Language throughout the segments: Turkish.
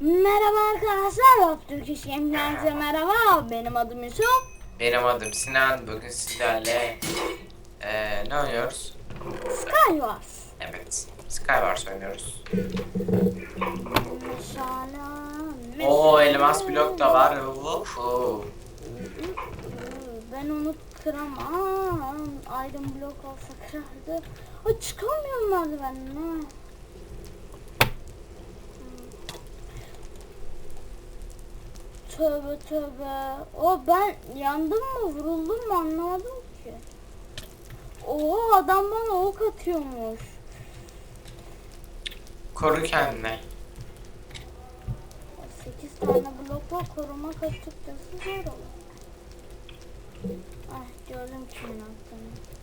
Merhaba arkadaşlar, Öztürk İş Games'e merhaba. Benim adım Yusuf. Benim adım Sinan. Bugün sizlerle eee ne oynuyoruz? Skywars. Evet, Skywars oynuyoruz. Meşale. elmas blok da var. Vuhu. Ben onu kıramam. Iron blok olsa kırardı. Ay çıkamıyorum merdivenle. Tövbe tövbe. O ben yandım mı vuruldum mu anlamadım ki. Oha adam bana ok atıyormuş. Koru kendini. 8 tane blokla korumak açıkçası zor olur. Ah gördüm kimin attığını.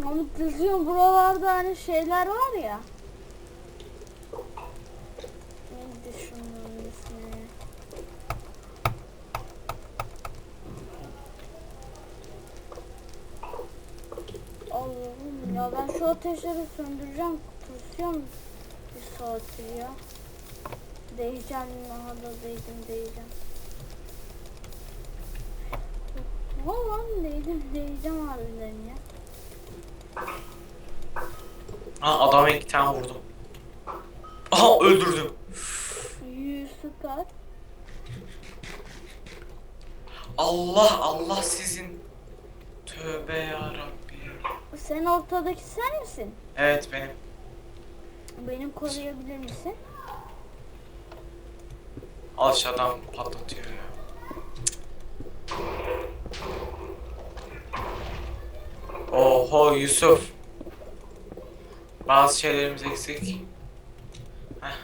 Ama düzgün buralarda hani şeyler var ya. Neydi şunun ismi? Allah'ım ya ben şu ateşleri söndüreceğim. Tutuyorum bir saattir ya. Değeceğim daha da değdim değeceğim. Vallahi değdim değeceğim harbiden ya. Aa adama iki tane vurdum. Aha öldürdüm. Yüz süper. Allah Allah sizin. Tövbe ya Rabbi. Sen ortadaki sen misin? Evet benim. Benim koruyabilir misin? Adam patlatıyor ya. Oho Yusuf. Bazı şeylerimiz eksik. Heh.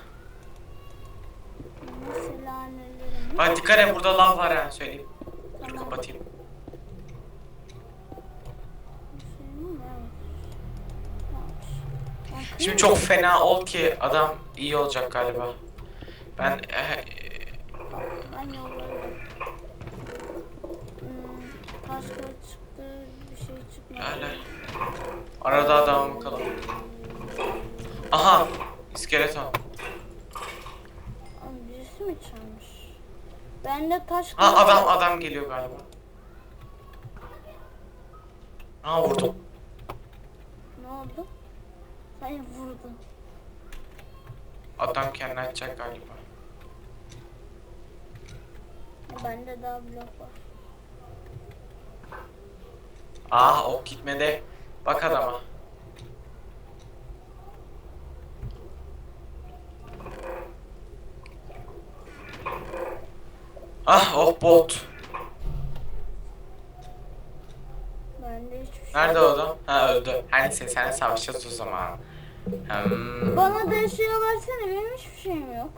Bak dikkat et burada lav var ha söyleyeyim. Dur kapatayım. Şimdi çok fena ol ki adam iyi olacak galiba. Ben yollarım. Hmm, kılıç çıktı, bir şey çıkmadı. Arada adam bakalım. Aha iskeleton. Abi birisi mi çalmış? Ben de taş Ha kılıç- adam adam geliyor galiba. Ha vurdum. Ne oldu? Hayır vurdu. Adam kendini açacak galiba. Bende daha blok var. Ah ok gitmedi. Bak adama. Ah oh bot. Bende hiçbir şey Nerede o adam? Ha öldü. Her neyse sen savaşacağız o zaman. Hmm. Bana da eşya versene benim hiçbir şeyim yok.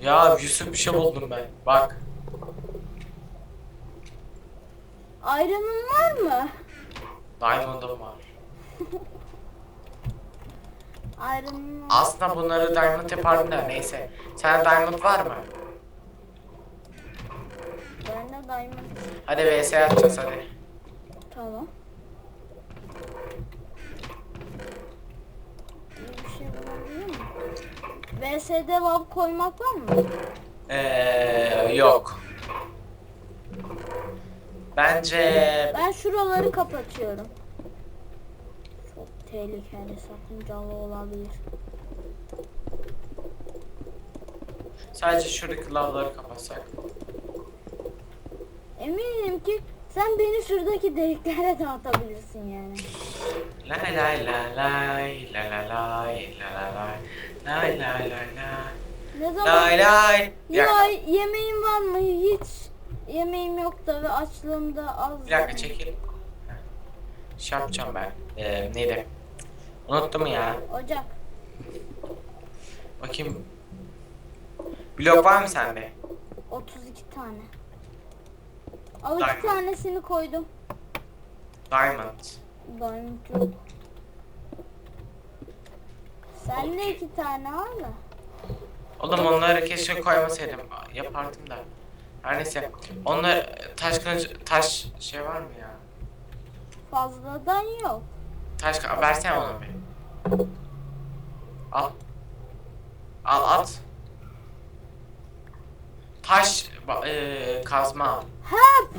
Ya Yusuf bir şey buldum ben. Bak. Iron'un var mı? Diamond'ım var. Iron'un var. Aslında bunları diamond yapardım da neyse. Sen diamond var mı? Bende diamond. Hadi vs atacağız hadi. Tamam. Bir şey bulabiliyor muyum? VS'de lav koymak var mı? Eee yok. Bence Ben şuraları kapatıyorum. Çok tehlikeli sakıncalı olabilir. sadece şuradaki lavları kapatsak. Eminim ki sen beni şuradaki deliklere dağıtabilirsin yani. Lay lay lay lay la la lay la la lay lay lay lay lay Ne zaman? lay lay. Dakika, yemeğim var mı? Hiç yemeğim yok da ve açlığım da az. bir dakika. Heh. Şey yapacağım ben. Ee, neydi? Unuttum ya. Ocak. Bakayım. Blok var mı sende? 32 tane. Al iki Diamond. tanesini koydum. Diamond. Diamond yok. Bende iki tane var da. Oğlum onları keşke koymasaydım. Yapardım da. Her neyse. Onlar taş kılıç taş şey var mı ya? Fazladan yok. Taş versene onu bir. Al. Al at. Taş ba- eee, kazma al. Hep.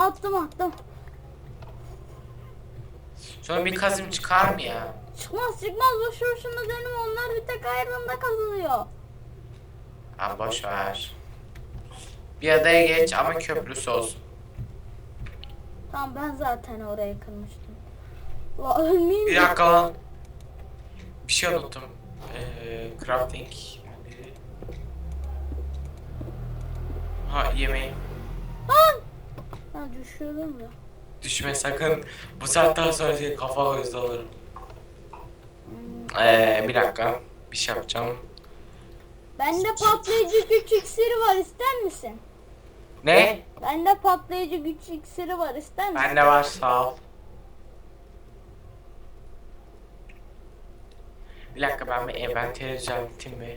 Attım attım. Sonra bir kazım çıkar mı ya? Çıkmaz çıkmaz boş boşuna dönüm onlar bir tek ayrında kazılıyor. Ha boş ver. Bir adaya geç ama köprüsü olsun. Tamam ben zaten orayı kırmıştım. La ölmeyeyim Bir dakika lan. Bir şey unuttum. Eee crafting. Ha yemeği. Lan! Ben düşüyorum da. Düşme sakın. Bu saatten sonra senin kafa gözde alırım. Eee bir dakika. Bir şey yapacağım. Bende patlayıcı güç iksiri var ister misin? Ne? Bende patlayıcı güç iksiri var ister misin? Bende var sağ ol. Bir dakika ben bir inventeri düzelteyim mi?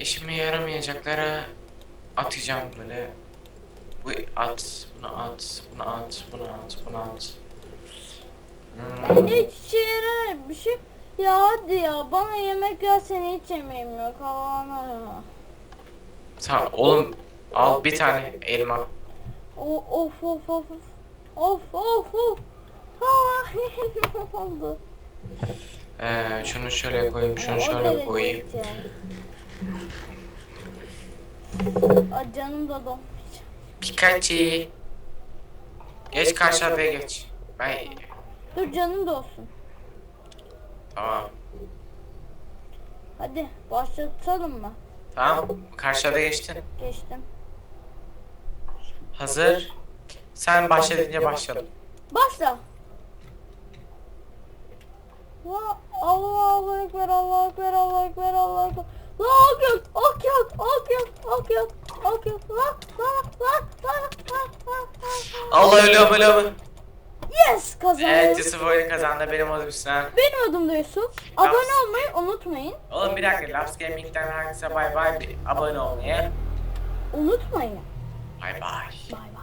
İşime yaramayacakları atacağım böyle. Bu at, bunu at, bunu at, bunu at, bunu at. Hmm. Bende hiç işe yarar bir şey. Ya hadi ya bana yemek ver seni hiç yemeğim yok. Allah'ına ya. Tamam oğlum al bir tane elma. O, of of of. Of of of. Ah, ne oldu? Ee, şunu şöyle koyayım, şunu şöyle koyayım. Ay canım da donmuş. Pikachu. Geç karşı adaya geç. Ben Dur canım da olsun. tamam. Hadi başlatalım mı? Tamam. Karşı adaya geçtin. Geçtim. Hazır. Sen başla deyince başlayalım. Başla. Ya Allahu Ekber, Allahu Ekber, Allahu Ekber, Allahu Ekber. Ok yok, ok yok, ok yok, ok yok, ok yok. La, la, la, la. Allah ölüyorum ölüyorum. Yes kazandım. Evet Yusuf oyunu kazandı benim adım Hüsnü. Benim adım da Yusuf. Abone olmayı unutmayın. Oğlum bir dakika Labs Gaming'den herkese bay bay. Abone olmayı. Unutmayın. Bay bay. Bay bay.